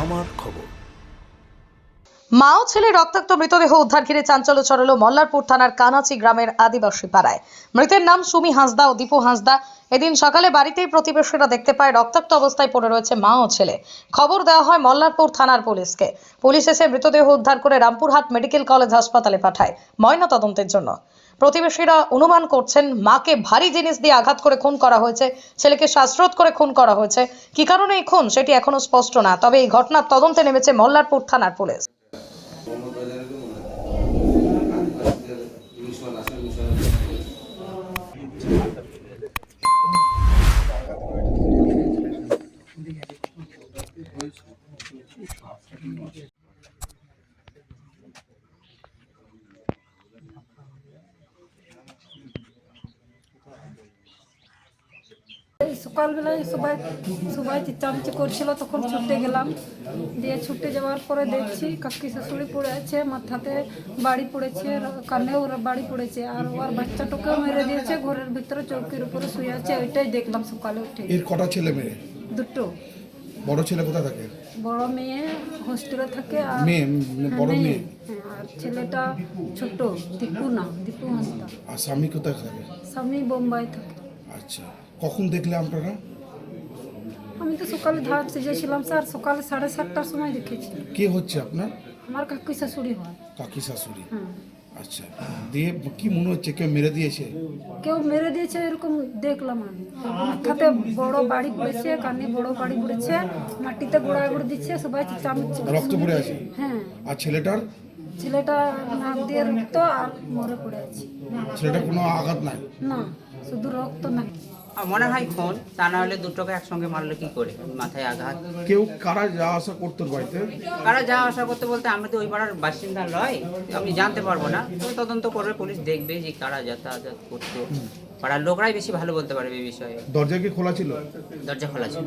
আমার খবর। মা ও ছেলে রক্তাক্ত মৃতদেহ উদ্ধার ঘিরে চাঞ্চল্য ছড়ালো মল্লারপুর থানার কানাচি গ্রামের আদিবাসী পাড়ায়। মৃতের নাম সুমি হাঁসদা ও দীপু হাঁসদা। এদিন সকালে বাড়িতেই প্রতিবেশীরা দেখতে পায়, রক্তাক্ত অবস্থায় পড়ে রয়েছে মা ও ছেলে। খবর দেওয়া হয় মল্লারপুর থানার পুলিশকে। পুলিশ এসে মৃতদেহ উদ্ধার করে রামপুরহাট মেডিকেল কলেজ হাসপাতালে পাঠায় ময়না তদন্তের জন্য। প্রতিবেশীরা অনুমান করছেন, মাকে ভারী জিনিস দিয়ে আঘাত করে খুন করা হয়েছে, ছেলেকে শ্বাসরোধ করে খুন করা হয়েছে। কি কারণে এই খুন? সেটি এখনও স্পষ্ট না। তবে এই ঘটনার তদন্তে নেমেছে মল্লারপুর থানার পুলিশ। সকালবেলায় সবাই সবাই চিচামিচি করছিল তখন ছুটে গেলাম। দিয়ে ছুটে যাওয়ার পরে দেখছি কাকি শাশুড়ি পড়ে আছে মাথাতে বাড়ি পড়েছে কানেও ওর বাড়ি পড়েছে আর ওর বাচ্চাটাকেও মেরে দিয়েছে ঘরের ভিতরে চৌকির উপরে শুয়ে আছে ওইটাই দেখলাম সকালে উঠে। এর কটা ছেলে মেয়ে? দুটো। বড় ছেলে কোথায় থাকে? বড় মেয়ে হোস্টেলে থাকে আর মেয়ে বড় মেয়ে। আর ছেলেটা ছোট দীপু না দীপু হাসদা আর স্বামী কোথায় থাকে? স্বামী বোম্বাই থাকে। আচ্ছা কখন দেখলে আপনারা? আমি তো সকালে ধাপ সেজেছিলাম স্যার সকালে সাড়ে সাতটার সময় দেখেছি। কে হচ্ছে আপনার? আমার কাকি শাশুড়ি হয়। কাকি শাশুড়ি। আচ্ছা দিয়ে কি মনে হচ্ছে কেউ মেরে দিয়েছে? কেউ মেরে দিয়েছে এরকম দেখলাম আমি। মাথাতে বড় বাড়ি পড়েছে কানে বড় বাড়ি পড়েছে মাটিতে গোড়া গোড় দিচ্ছে সবাই করছে। রক্ত পড়ে আছে? হ্যাঁ। আর ছেলেটার? ছেলেটা নাক দিয়ে রক্ত আর মরে পড়ে আছে। ছেলেটার কোনো আঘাত নাই? না। শুধু রক্ত না মনে হয় খুন? তা না হলে দুটোকে একসঙ্গে মারলো কি করে? মাথায় আঘাত। কেউ কারা যাওয়া আসা করতো বাড়িতে? কারা যাওয়া আসা করতে বলতে আমরা তো ওই পাড়ার বাসিন্দা নয়। আমি জানতে পারব না। তদন্ত করবে পুলিশ দেখবে যে কারা যাতায়াত করতো। পাড়ার লোকরাই বেশি ভালো বলতে পারবে এই বিষয়ে। দরজা কি খোলা ছিল? দরজা খোলা ছিল।